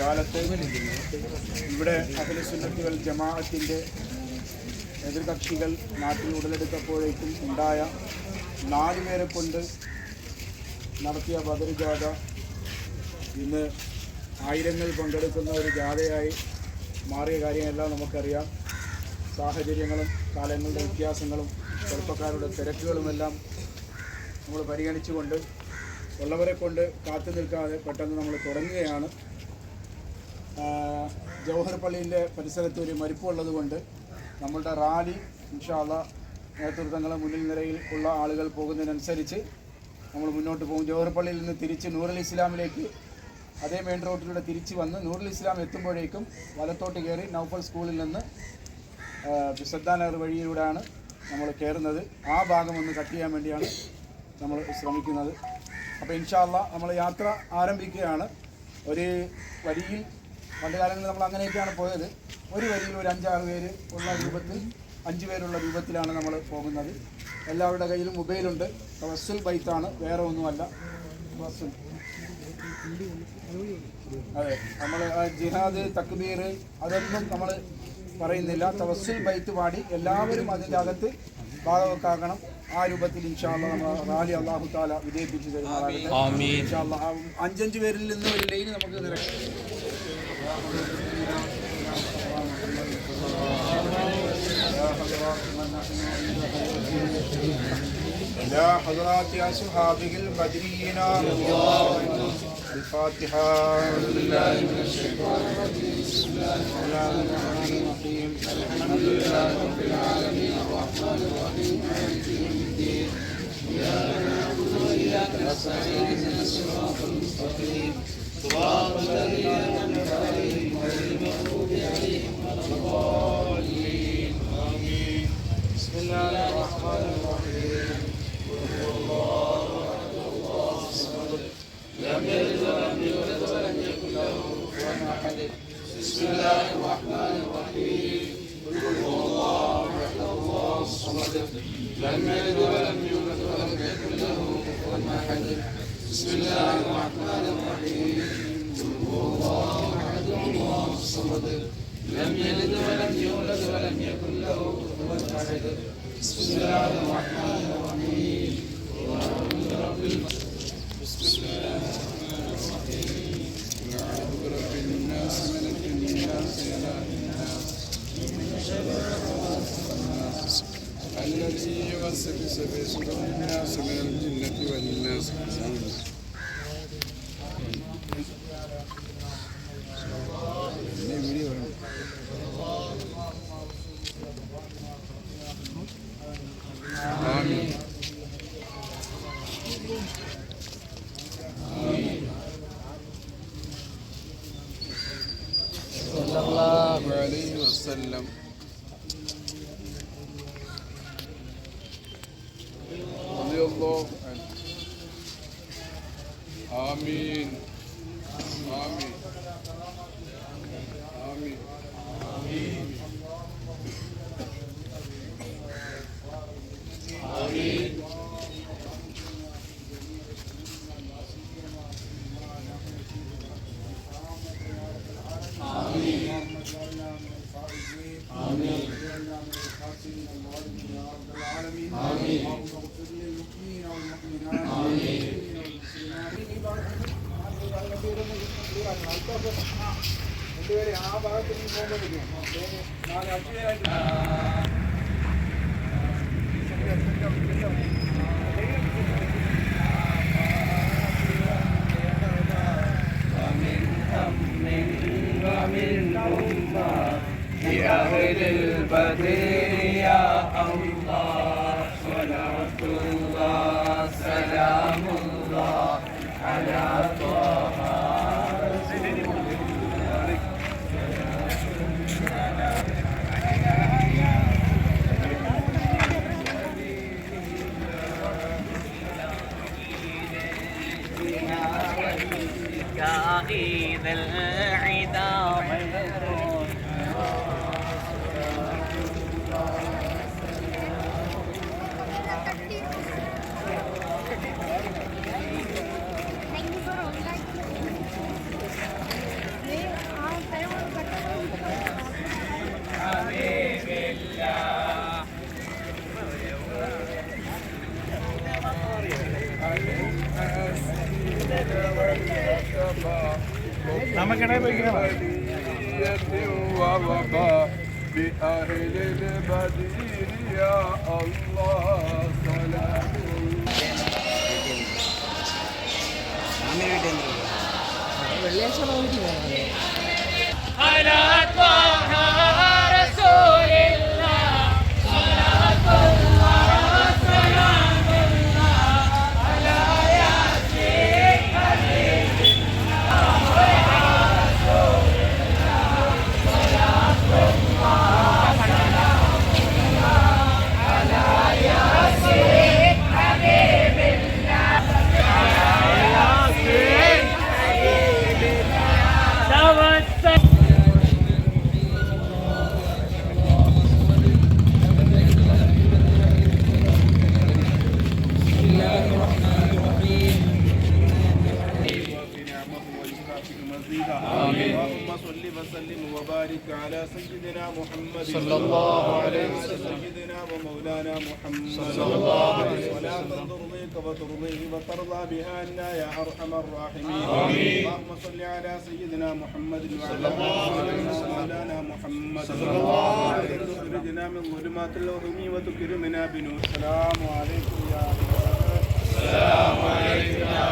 കാലത്ത് ഇവിടെ അഖില സുന്നത്തുകൾ ജമാഅത്തിന്റെ എതിർകക്ഷികൾ നാട്ടിൽ ഉടലെടുത്തപ്പോഴേക്കും ഉണ്ടായ നാല് പേരെ കൊണ്ട് നടത്തിയ ബദർ ജാഥ ഇന്ന് ആയിരങ്ങൾ പങ്കെടുക്കുന്ന ഒരു ജാഥയായി മാറിയ കാര്യമെല്ലാം നമുക്കറിയാം. സാഹചര്യങ്ങളും കാലങ്ങളുടെ വ്യത്യാസങ്ങളും ചെറുപ്പക്കാരുടെ തിരക്കുകളുമെല്ലാം നമ്മൾ പരിഗണിച്ചുകൊണ്ട് ഉള്ളവരെ കൊണ്ട് കാത്തു നിൽക്കാതെ പെട്ടെന്ന് നമ്മൾ തുടങ്ങുകയാണ്. ജവഹർ പള്ളിയിലെ പരിസരത്ത് ഒരു മരിപ്പുള്ളത് കൊണ്ട് നമ്മളുടെ റാലി ഇൻഷാല്ല നേതൃത്വങ്ങൾ മുന്നിൽ നിരയിൽ ഉള്ള ആളുകൾ പോകുന്നതിനനുസരിച്ച് നമ്മൾ മുന്നോട്ട് പോകും. ജവഹർ പള്ളിയിൽ നിന്ന് തിരിച്ച് നൂറൽ ഇസ്ലാമിലേക്ക് അതേ മെയിൻ റോഡിലൂടെ തിരിച്ച് വന്ന് നൂറുൽ ഇസ്ലാം എത്തുമ്പോഴേക്കും വലത്തോട്ട് കയറി നൗഫൽ സ്കൂളിൽ നിന്ന് ശ്രദ്ധാനഗർ വഴിയിലൂടെയാണ് നമ്മൾ കയറുന്നത്. ആ ഭാഗം ഒന്ന് കട്ട് ചെയ്യാൻ വേണ്ടിയാണ് നമ്മൾ ശ്രമിക്കുന്നത്. അപ്പോൾ ഇൻഷാല്ല നമ്മൾ യാത്ര ആരംഭിക്കുകയാണ്. ഒരു വരിയിൽ പണ്ട് കാലങ്ങളിൽ നമ്മൾ അങ്ങനെയൊക്കെയാണ് പോയത്. ഒരു വരിയിൽ ഒരു അഞ്ചാറ് പേര് ഉള്ള രൂപത്തിൽ അഞ്ച് പേരുള്ള രൂപത്തിലാണ് നമ്മൾ പോകുന്നത്. എല്ലാവരുടെ കയ്യിലും മൊബൈലുണ്ട് വസ്സുൽ ബൈത്താണ് വേറെ ഒന്നുമല്ല. വസ്സുൽ അതെ നമ്മൾ ജിഹാദ് തക്ബീർ അതൊന്നും നമ്മൾ പറയുന്നില്ല. തവസ്സുൽ ബൈത്ത് പാടി എല്ലാവരും അതിന്റെ അകത്ത് ഭാഗവക്കാക്കണം. ആ രൂപത്തിൽ ഇൻഷാല്ല നമ്മൾ റാലി അള്ളാഹു താല വിജയിപ്പിച്ചു തരുമാറാകട്ടെ ഇൻഷാല്ലാ. ആ അഞ്ചഞ്ച് പേരിൽ നിന്ന് ഒരു ലൈന് നമുക്ക് നിരക്കാം إلى حضرات أصحابه البدريين الفاتحة. من الشيطان الرجيم بسم الله الرحمن الرحيم الحمد لله رب العالمين الرحمن الرحيم نعبد وإياك نستعين الصراط المستقيم الذين عليهم آمين بسم الله الرحمن الرحيم. الناس من الجنة والناس آمين صلى الله عليه وسلم آمين آمين آمين ஆ பாகத்துக்கு போக முடியும் நாலு அச்சு للبدر يا الله 車の動ります على سيدنا محمد وعلى مولانا محمد. صلى الله عليه وسلم. تخرجنا من ظلمات الوهم وتكرمنا بنور. السلام عليكم يا السلام عليكم يا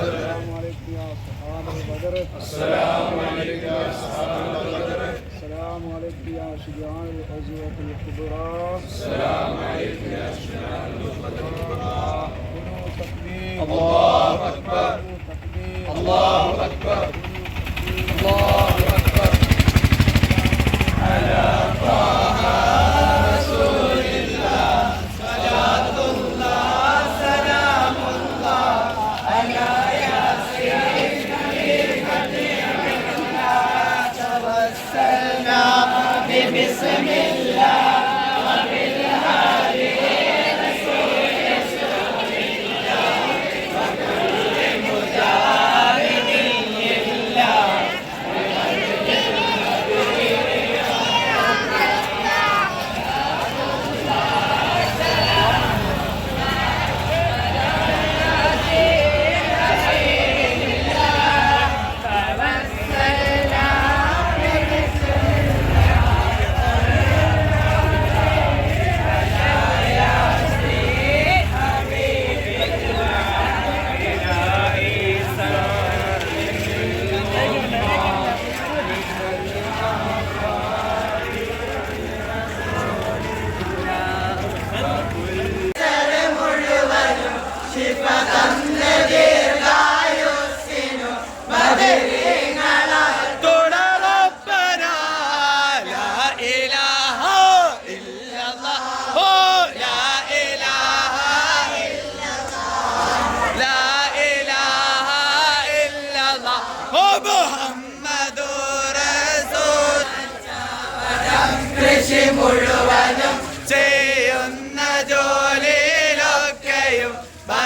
السلام عليكم يا أصحاب البدر. السلام عليكم يا أصحاب البدر. السلام عليكم يا شجعان الغزوة الكبرى. السلام عليكم يا شجعان الكبرى. تكبير. الله أكبر. الله أكبر. Allah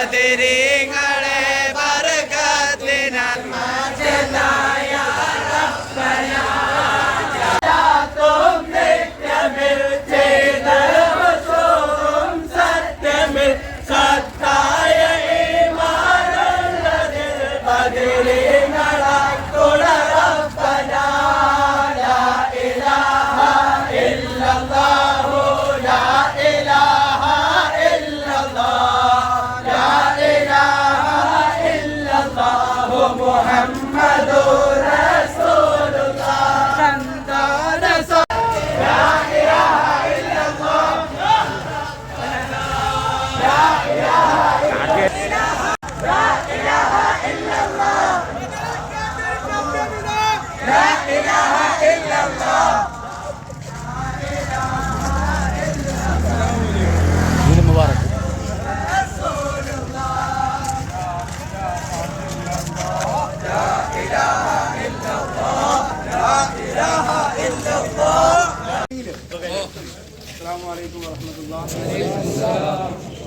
ബദിരീങ്ങളെ ബർക്കത്തിനാൽ محمد അലൈക്കും വറഹമത്തുള്ള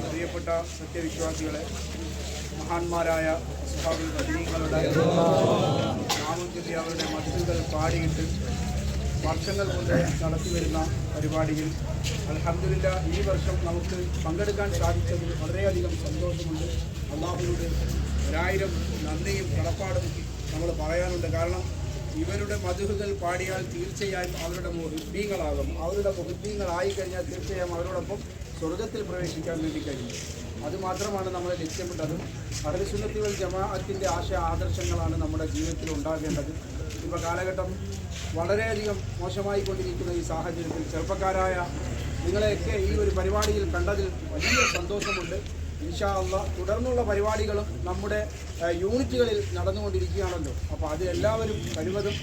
പ്രിയപ്പെട്ട സത്യവിശ്വാസികളെ മഹാന്മാരായ സ്വാമികളുടെ നാമം അവരുടെ മധുകൾ പാടിയിട്ട് വർഷങ്ങൾ കൊണ്ട് നടത്തി വരുന്ന പരിപാടിയിൽ അൽഹംദുലില്ലാ ഈ വർഷം നമുക്ക് പങ്കെടുക്കാൻ സാധിച്ചതിൽ വളരെയധികം സന്തോഷമുണ്ട്. അള്ളാഹുവിനോട് ഒരായിരം നന്ദിയും കടപ്പാടും നമ്മൾ പറയാനുണ്ട്. കാരണം ഇവരുടെ മധുഹുകൾ പാടിയാൽ തീർച്ചയായും അവരുടെ മുഹിബീങ്ങളാകും അവരുടെ മുഹിബീങ്ങളായി കഴിഞ്ഞാൽ തീർച്ചയായും അവരോടൊപ്പം സ്വർഗത്തിൽ പ്രവേശിക്കാൻ വേണ്ടി കഴിയും. അതുമാത്രമാണ് നമ്മൾ ലക്ഷ്യമിട്ടതും. അഹ്ലുസുന്നത്തിവൽ ജമാഅത്തിന്റെ ആശയ ആദർശങ്ങളാണ് നമ്മുടെ ജീവിതത്തിൽ ഉണ്ടാകേണ്ടത്. ഇപ്പോൾ കാലഘട്ടം വളരെയധികം മോശമായി കൊണ്ടിരിക്കുന്ന ഈ സാഹചര്യത്തിൽ ചെറുപ്പക്കാരായ നിങ്ങളെയൊക്കെ ഈ ഒരു പരിപാടിയിൽ കണ്ടതിൽ വലിയ സന്തോഷമുണ്ട്. ഇൻഷാ അള്ള തുടർന്നുള്ള പരിപാടികളും നമ്മുടെ യൂണിറ്റുകളിൽ നടന്നുകൊണ്ടിരിക്കുകയാണല്ലോ. അപ്പോൾ അത് എല്ലാവരും കഴിവതും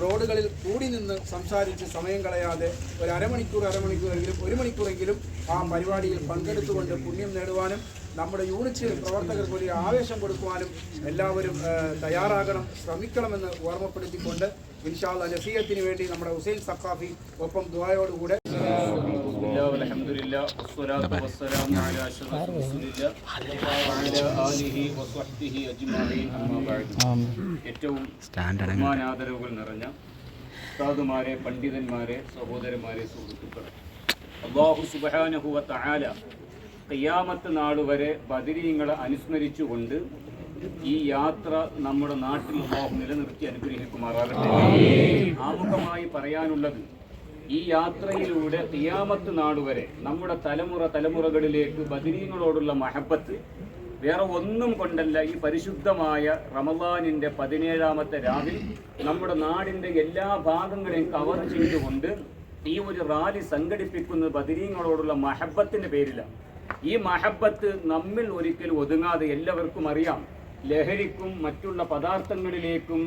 റോഡുകളിൽ കൂടി നിന്ന് സംസാരിച്ച് സമയം കളയാതെ ഒരു അരമണിക്കൂർ അരമണിക്കൂറെങ്കിലും ഒരു മണിക്കൂറെങ്കിലും ആ പരിപാടിയിൽ പങ്കെടുത്തുകൊണ്ട് പുണ്യം നേടുവാനും നമ്മുടെ യൂണിറ്റ് പ്രവർത്തകർക്ക് വലിയ ആവേശം കൊടുക്കുവാനും എല്ലാവരും തയ്യാറാകണം ശ്രമിക്കണമെന്ന് ഓർമ്മപ്പെടുത്തിക്കൊണ്ട് ഇൻഷാല്ല നസീഹത്തിന് വേണ്ടി നമ്മുടെ ഹുസൈൻ സഖാഫി ഒപ്പം ദുബായോടുകൂടെ الله والحمد لله والصلاة والسلام على أشرف رسول الله وعلى آله وصحبه أجمعين أما بعد ഏറ്റവും ബഹുമാനാദരവുകൾ നിറഞ്ഞ ഉസ്താദുമാരെ പണ്ഡിതന്മാരെ സഹോദരന്മാരെ സുഹൃത്തുക്കളെ അള്ളാഹു സുബഹാനഹുവ തആല ഖിയാമത്ത് നാൾ വരെ ബദരീങ്ങളെ അനുസ്മരിച്ചുകൊണ്ട് ഈ യാത്ര നമ്മുടെ നാട്ടിൽ അള്ളാഹു നിലനിർത്തി അനുഗ്രഹിക്കുമാറാകട്ടെ ആമുഖമായി പറയാനുള്ളത് ഈ യാത്രയിലൂടെ തിയാമത്ത് നാടുവരെ നമ്മുടെ തലമുറ തലമുറകളിലേക്ക് ബദിനീങ്ങളോടുള്ള മഹബത്ത് വേറെ ഒന്നും കൊണ്ടല്ല ഈ പരിശുദ്ധമായ റമദാനിന്റെ പതിനേഴാമത്തെ രാവിൽ നമ്മുടെ നാടിന്റെ എല്ലാ ഭാഗങ്ങളെയും കവർ ചെയ്തുകൊണ്ട് ഈ ഒരു റാലി സംഘടിപ്പിക്കുന്നത് ബദിനീങ്ങളോടുള്ള മഹബത്തിന്റെ പേരിലാണ്. ഈ മഹബത്ത് നമ്മിൽ ഒരിക്കലും ഒതുങ്ങാതെ എല്ലാവർക്കും അറിയാം. ലഹരിക്കും മറ്റുള്ള പദാർത്ഥങ്ങളിലേക്കും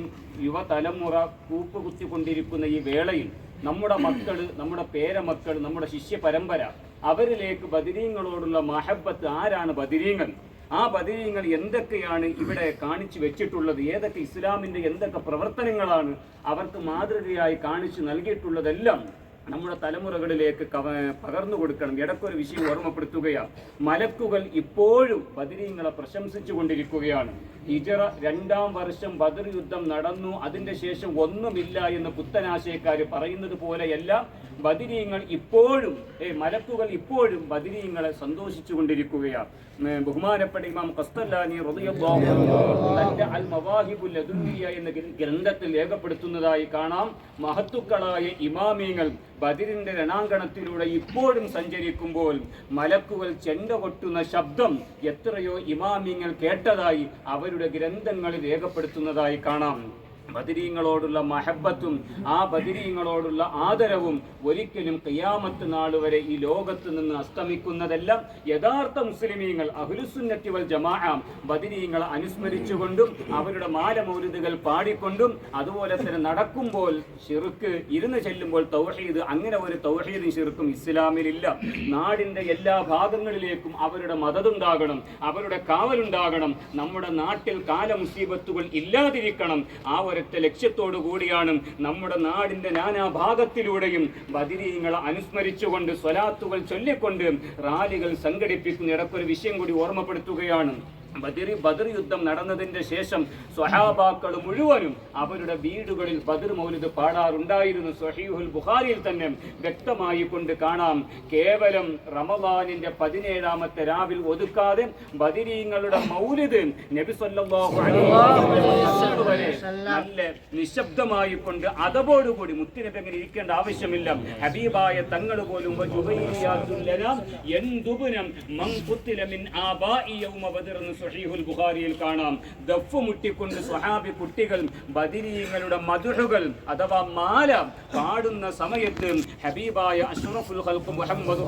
യുവതലമുറ കൂപ്പുകുത്തിക്കൊണ്ടിരിക്കുന്ന ഈ വേളയിൽ നമ്മുടെ മക്കൾ നമ്മുടെ പേരമക്കൾ നമ്മുടെ ശിഷ്യ പരമ്പര അവരിലേക്ക് ബദിരീങ്ങളോടുള്ള മഹബത്ത് ആരാണ് ബദിരീങ്ങൾ? ആ ബദിരീങ്ങൾ എന്തൊക്കെയാണ് ഇവിടെ കാണിച്ചു വെച്ചിട്ടുള്ളത്? ഏതൊക്കെ ഇസ്ലാമിന്റെ എന്തൊക്കെ പ്രവർത്തനങ്ങളാണ് അവർക്ക് മാതൃകയായി കാണിച്ചു നൽകിയിട്ടുള്ളതെല്ലാം നമ്മുടെ തലമുറകളിലേക്ക് കവ പകർന്നു കൊടുക്കണം. ഇടയ്ക്കൊരു വിഷയം ഓർമ്മപ്പെടുത്തുകയാണ് മലക്കുകൾ ഇപ്പോഴും ബദരീങ്ങളെ പ്രശംസിച്ചു കൊണ്ടിരിക്കുകയാണ് ഹിജറ രണ്ടാം വർഷം ബദർ യുദ്ധം നടന്നു. അതിന്റെ ശേഷം ഒന്നുമില്ല എന്ന് പുത്തനാശയക്കാർ പറയുന്നത് പോലെയല്ല. ബദിരീങ്ങൾ ഇപ്പോഴും ഏ മലക്കുകൾ ഇപ്പോഴും ബദിരീങ്ങളെ സന്തോഷിച്ചു കൊണ്ടിരിക്കുകയാണ് ബഹുമാനപ്പെട്ട ഇമാം അൽ എന്ന ഗ്രന്ഥത്തിൽ രേഖപ്പെടുത്തുന്നതായി കാണാം. മഹത്തുക്കളായ ഇമാമിയങ്ങൾ ബദിരിന്റെ രണാങ്കണത്തിലൂടെ ഇപ്പോഴും സഞ്ചരിക്കുമ്പോൾ മലക്കുകൾ ചെണ്ട കൊട്ടുന്ന ശബ്ദം എത്രയോ ഇമാമിങ്ങൾ കേട്ടതായി അവരുടെ ഗ്രന്ഥങ്ങളിൽ രേഖപ്പെടുത്തുന്നതായി കാണാം. ബദിരീങ്ങളോടുള്ള മഹബത്തും ആ ബദിരീങ്ങളോടുള്ള ആദരവും ഒരിക്കലും കയ്യാമത്ത് നാൾ വരെ ഈ ലോകത്ത് നിന്ന് അസ്തമിക്കുന്നതെല്ലാം യഥാർത്ഥ മുസ്ലിമീങ്ങൾ അഹുലുസുന്നത്തി വൽ ജമാഅ ബദിരീങ്ങളെ അനുസ്മരിച്ചുകൊണ്ടും അവരുടെ മാലമൗരുതുകൾ പാടിക്കൊണ്ടും അതുപോലെ തന്നെ നടക്കുമ്പോൾ ഷിർക്ക് ഇരുന്ന് ചെല്ലുമ്പോൾ തൗഹീദ് അങ്ങനെ ഒരു തൗഹീദും ഷിർക്കും ഇസ്ലാമിലില്ല. നാടിന്റെ എല്ലാ ഭാഗങ്ങളിലേക്കും അവരുടെ മതതുണ്ടാകണം അവരുടെ കാവലുണ്ടാകണം നമ്മുടെ നാട്ടിൽ കാലമുസീബത്തുകൾ ഇല്ലാതിരിക്കണം. ആ ഒരൊറ്റ ലക്ഷ്യത്തോടു കൂടിയാണ് നമ്മുടെ നാടിന്റെ നാനാ നാനാഭാഗത്തിലൂടെയും ബദിരീങ്ങളെ അനുസ്മരിച്ചുകൊണ്ട് സ്വലാത്തുകൾ ചൊല്ലിക്കൊണ്ട് റാലികൾ സംഘടിപ്പിക്കുന്ന ഇടക്കൊരു വിഷയം കൂടി ഓർമ്മപ്പെടുത്തുകയാണ്. ബദരി ബദർ യുദ്ധം നടന്നതിന്റെ ശേഷം സ്വഹാബാക്കൾ മുഴുവനും അവരുടെ വീടുകളിൽ ബദർ മൗലിദ് പാടാറുണ്ടായിരുന്നു. സ്വഹീഹുൽ ബുഖാരിയിൽ തന്നെ വ്യക്തമായി കൊണ്ട് കാണാം കേവലം റമദാനിന്റെ പതിനേഴാമത്തെ രാവിൽ ഒതുക്കാതെ ബദിരീങ്ങളുടെ മൗലിദ് നബി സല്ലല്ലാഹു അലൈഹി വസല്ലം നല്ല നിശബ്ദമായി കൊണ്ട് അതോടുകൂടി അങ്ങനെ ഇരിക്കേണ്ട ആവശ്യമില്ല. ഹബീബായ തങ്ങൾ പോലും എന്തുപുരം മൻ മിൻ ആബാഇ യൗമ ബദർ സ്വഹീഹുൽ ബുഖാരിയിൽ കാണാം. ദഫ് മുട്ടിക്കൊണ്ട് സ്വഹാബി കുട്ടികൾ ബദിരീങ്ങളുടെ മധുഹുകൾ അഥവാ മാല പാടുന്ന സമയത്ത് ഹബീബായ അഷ്റഫുൽ ഖൽഖ് മുഹമ്മദ്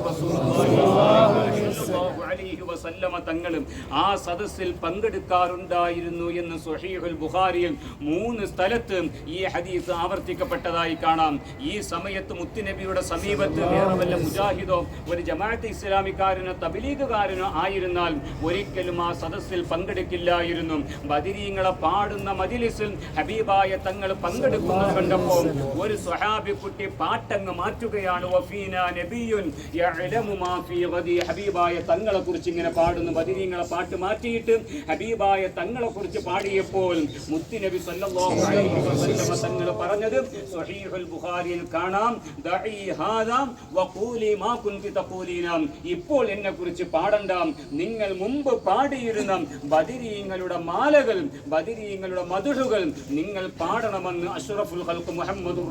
അലൈഹി വസല്ലമ തങ്ങളും ആ സദസ്സിൽ പങ്കെടുക്കാറുണ്ടായിരുന്നു എന്ന് സ്വഹീഹുൽ ബുഖാരിയിൽ മൂന്ന് സ്ഥലത്ത് ഈ ഹദീസ് ആവർത്തിക്കപ്പെട്ടതായി കാണാം. ഈ സമയത്ത് മുത്തുനബിയുടെ സമീപത്ത് വേറെ വല്ല മുജാഹിദോ ഒരു ജമാഅത്ത് ഇസ്ലാമിക്കാരനോ തബലീഗുകാരനോ ആയിരുന്നാൽ ഒരിക്കലും ആ സദസ്സിൽ പങ്കെടുക്കില്ലായിരുന്നു. ബദിരീങ്ങളെ പാടുന്ന മജിലിസിൽ ഹബീബായ തങ്ങൾ പങ്കെടുക്കുന്നത് കണ്ടപ്പോൾ ഒരു സ്വഹാബി കുട്ടി പാട്ടങ്ങ് മാറ്റുകയാണ്. വഫീന നബിയുൻ ഹബീബായ തങ്ങളെ കുറിച്ച് ഇങ്ങനെ പാടുന്നു. ബദിരീങ്ങളെ പാട്ട് മാറ്റിയിട്ട് ഹബീബായ തങ്ങളെ കുറിച്ച് പാടിയപ്പോൾ മുത്തുനബി സല്ലല്ലാഹു അലൈഹി വസല്ലമ തങ്ങൾ പറഞ്ഞത് സ്വഹീഹുൽ ബുഖാരിയിൽ കാണാം. ദഈ ഹാദാ. വഖൂലി മാ കുൻതി തഖൂലീന. ഇപ്പോൾ എന്നെ കുറിച്ച് പാടണ്ട. നിങ്ങൾ മുമ്പ് പാടിയിരുന്ന ബദിരീങ്ങളുടെ മാലകൾ ബദിരീങ്ങളുടെ മധുരുകൾ നിങ്ങൾ പാടണമെന്ന് അഷ്റഫുൽ ഹൽക്ക് മുഹമ്മദ്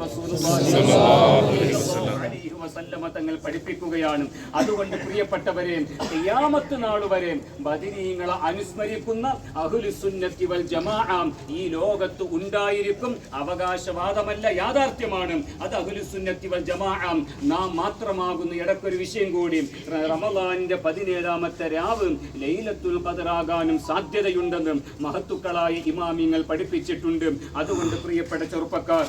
തങ്ങൾ പഠിപ്പിക്കുകയാണ്. അതുകൊണ്ട് പ്രിയപ്പെട്ടവരെ ക്യാമത്ത് നാളുവരെ വരെ ബദിരീങ്ങളെ അനുസ്മരിക്കുന്ന അഹുലുസുന്നത്തി വൽ ജമാഅ ഈ ലോകത്ത് ഉണ്ടായിരിക്കും. അവകാശവാദമല്ല യാഥാർത്ഥ്യമാണ്. അത് അഹുലുസുന്നത്തി വൽ ജമാഅ. നാം മാത്രമാകുന്ന ഇടക്കൊരു വിഷയം കൂടി. റമദാനിന്റെ പതിനേഴാമത്തെ രാവ് ലൈലത്തുൽ ഖദറാകാനും സാധ്യതയുണ്ടെന്നും മഹത്തുക്കളായ ഇമാമിങ്ങൾ പഠിപ്പിച്ചിട്ടുണ്ട്. അതുകൊണ്ട് പ്രിയപ്പെട്ട ചെറുപ്പക്കാർ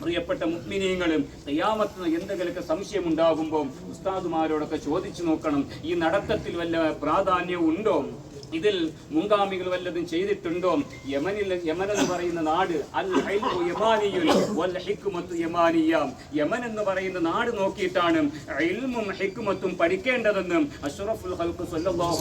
പ്രിയപ്പെട്ട മുഗ്മിനീങ്ങളും തയ്യാമത്തിന് എന്തെങ്കിലുമൊക്കെ സംശയം ഉണ്ടാകുമ്പോൾ ഉസ്താദുമാരോടൊക്കെ ചോദിച്ചു നോക്കണം. ഈ നടത്തത്തിൽ വല്ല പ്രാധാന്യവും ഉണ്ടോ ഇതിൽ മുൻഗാമികൾ വല്ലതും ചെയ്തിട്ടുണ്ടോ? യമനിൽ യമൻ എന്ന് പറയുന്ന നാട് അൽ വൽ ഹിക്മത്തു യമാനിയാം. യമൻ എന്ന് പറയുന്ന നാട് നോക്കിയിട്ടാണ് ഇൽമും ഹിക്മത്തും പഠിക്കേണ്ടതെന്നും അഷ്റഫുൽ സല്ലല്ലാഹു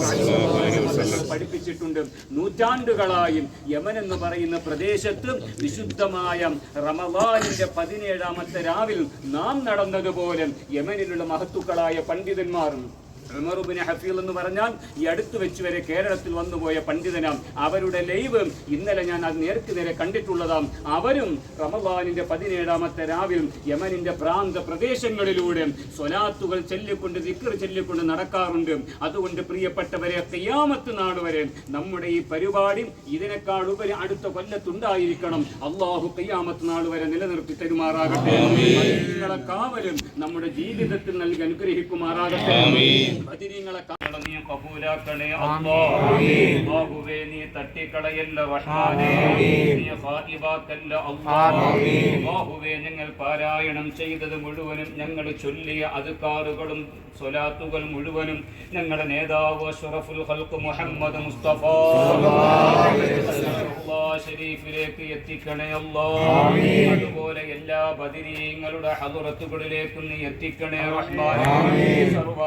പഠിപ്പിച്ചിട്ടുണ്ട്. നൂറ്റാണ്ടുകളായി യമൻ എന്ന് പറയുന്ന പ്രദേശത്ത് വിശുദ്ധമായ റമദാനിന്റെ പതിനേഴാമത്തെ രാവിൽ നാം നടന്നതുപോലെ യമനിലുള്ള മഹത്തുക്കളായ പണ്ഡിതന്മാരും ഉമറുബിന് ഹഫീൽ എന്ന് പറഞ്ഞാൽ ഈ അടുത്ത് വെച്ച് വരെ കേരളത്തിൽ വന്നുപോയ പണ്ഡിതനാം അവരുടെ ലൈവ് ഇന്നലെ ഞാൻ അത് നേർക്ക് നേരെ കണ്ടിട്ടുള്ളതാം അവരും റമദാനിന്റെ പതിനേഴാമത്തെ രാവിൽ യമനിന്റെ പ്രാന്ത പ്രദേശങ്ങളിലൂടെ സ്വലാത്തുകൾ ചൊല്ലിക്കൊണ്ട് ദിക്കർ ചൊല്ലിക്കൊണ്ട് നടക്കാറുണ്ട്. അതുകൊണ്ട് പ്രിയപ്പെട്ടവരെ കയ്യാമത്ത് നാട് വരെ നമ്മുടെ ഈ പരിപാടി ഇതിനേക്കാൾ ഉപരി അടുത്ത കൊല്ലത്തുണ്ടായിരിക്കണം. അള്ളാഹു കയ്യാമത്ത് നാൾ വരെ നിലനിർത്തി തരുമാറാകട്ടെ. കാവലും നമ്മുടെ ജീവിതത്തിൽ നൽകി അനുഗ്രഹിക്കുമാറാകട്ടെ. ബദിരീങ്ങളെ കാവലും നീ കബൂലാക്കണേ അല്ലാഹുവേ നീ തട്ടിക്കളയല്ല റഹ്മാനേ നീ ഖായിബാക്കല്ല അല്ലാഹുവേ ഞങ്ങൾ പാരായണം ചെയ്തത് മുഴുവനും ഞങ്ങൾ ചൊല്ലിയ അദ്കാറുകളും സ്വലാത്തുകൾ മുഴുവനും ഞങ്ങളുടെ നേതാവ് അഷ്റഫുൽ ഹൽക്ക് മുഹമ്മദ് മുസ്തഫ. ഷരീഫിലേക്ക് എത്തിക്കണേ അല്ലോ അതുപോലെ എല്ലാ ബദിരീങ്ങളുടെ ഹദറത്തുകളിലേക്കും നീ എത്തിക്കണേ സർവ